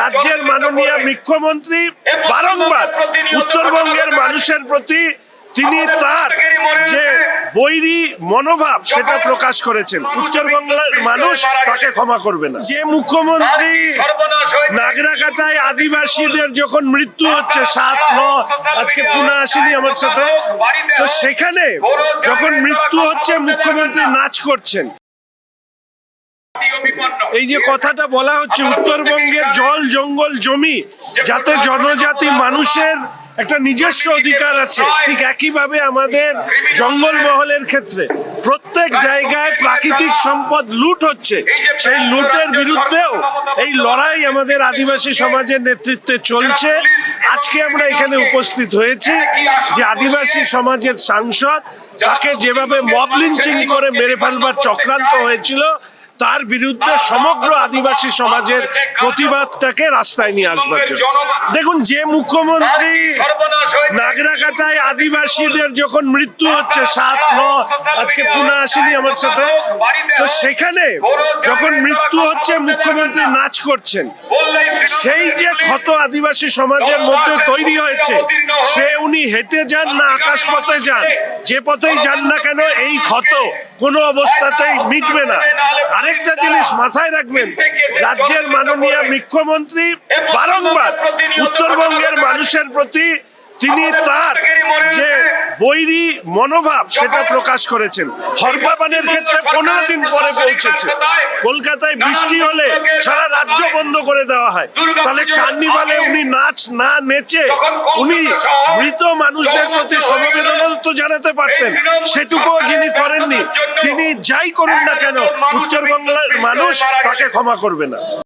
রাজ্যের মাননীয় মুখ্যমন্ত্রী বারংবার উত্তরবঙ্গের মানুষের প্রতি তিনি তার যে বৈরী মনোভাব সেটা প্রকাশ করেছেন। উত্তরবঙ্গের মানুষ তাকে ক্ষমা করবে না। যে মুখ্যমন্ত্রী নাগরাকাটায় আদিবাসীদের যখন মৃত্যু হচ্ছে সাত ন আজকে পুনা আসেনি আমার সাথে। তো সেখানে যখন মৃত্যু হচ্ছে মুখ্যমন্ত্রী নাচ করছেন এই যে কথাটা বলা হচ্ছে, উত্তরবঙ্গের জল, জঙ্গল, জমি, যাতে জনজাতি, মানুষের একটা নিজস্ব অধিকার আছে। ঠিক একইভাবে আমাদের জঙ্গল মহলের ক্ষেত্রে প্রত্যেক জায়গায় প্রাকৃতিক সম্পদ লুট হচ্ছে। সেই লুটের বিরুদ্ধেও এই লড়াই আমাদের আদিবাসী সমাজের নেতৃত্বে চলছে। আজকে আমরা এখানে উপস্থিত হয়েছি যে আদিবাসী সমাজের সাংসদ, তাকে যেভাবে মব লিঞ্চিং করে মেরে ফেলবার চক্রান্ত হয়েছিল তার বিরুদ্ধে সমগ্র আদিবাসী সমাজের প্রতিবাদটাকে রাস্তায় নিয়ে আসবার জন্য। দেখুন, যে মুখ্যমন্ত্রী নাগরাকাটায় আদিবাসীদের যখন মৃত্যু হচ্ছে, সাত, ন, আজকে পুনা আসেনি আমার সাথে, তো সেখানে যখন মৃত্যু হচ্ছে, মুখ্যমন্ত্রী নাচ করছেন। সেই যে ক্ষত আদিবাসী সমাজের মধ্যে তৈরি হয়েছে সে উনি হেঁটে যান না আকাশ পথে যান যে পথেই যান না কেন এই ক্ষত কোনো অবস্থাতেই মিটবে না। আরেকটা জিনিস মাথায় রাখবেন রাজ্যের মাননীয় মুখ্যমন্ত্রী বারংবার উত্তরবঙ্গের মানুষের প্রতি তিনি তার যে বৈরী মনোভাব সেটা প্রকাশ করেছেন। হরপাবানের ক্ষেত্রে পনেরো দিন পরে পৌঁছেছে। কলকাতায় বৃষ্টি হলে সারা রাজ্য বন্ধ করে দেওয়া হয়। তাহলে কার্নিভালে উনি নাচ না নেচে উনি মৃত মানুষদের প্রতি সমবেদনা তো জানাতে পারতেন। সেটুকুও যিনি করেননি, তিনি যাই করুন না কেন উত্তরবঙ্গের মানুষ তাকে ক্ষমা করবে না।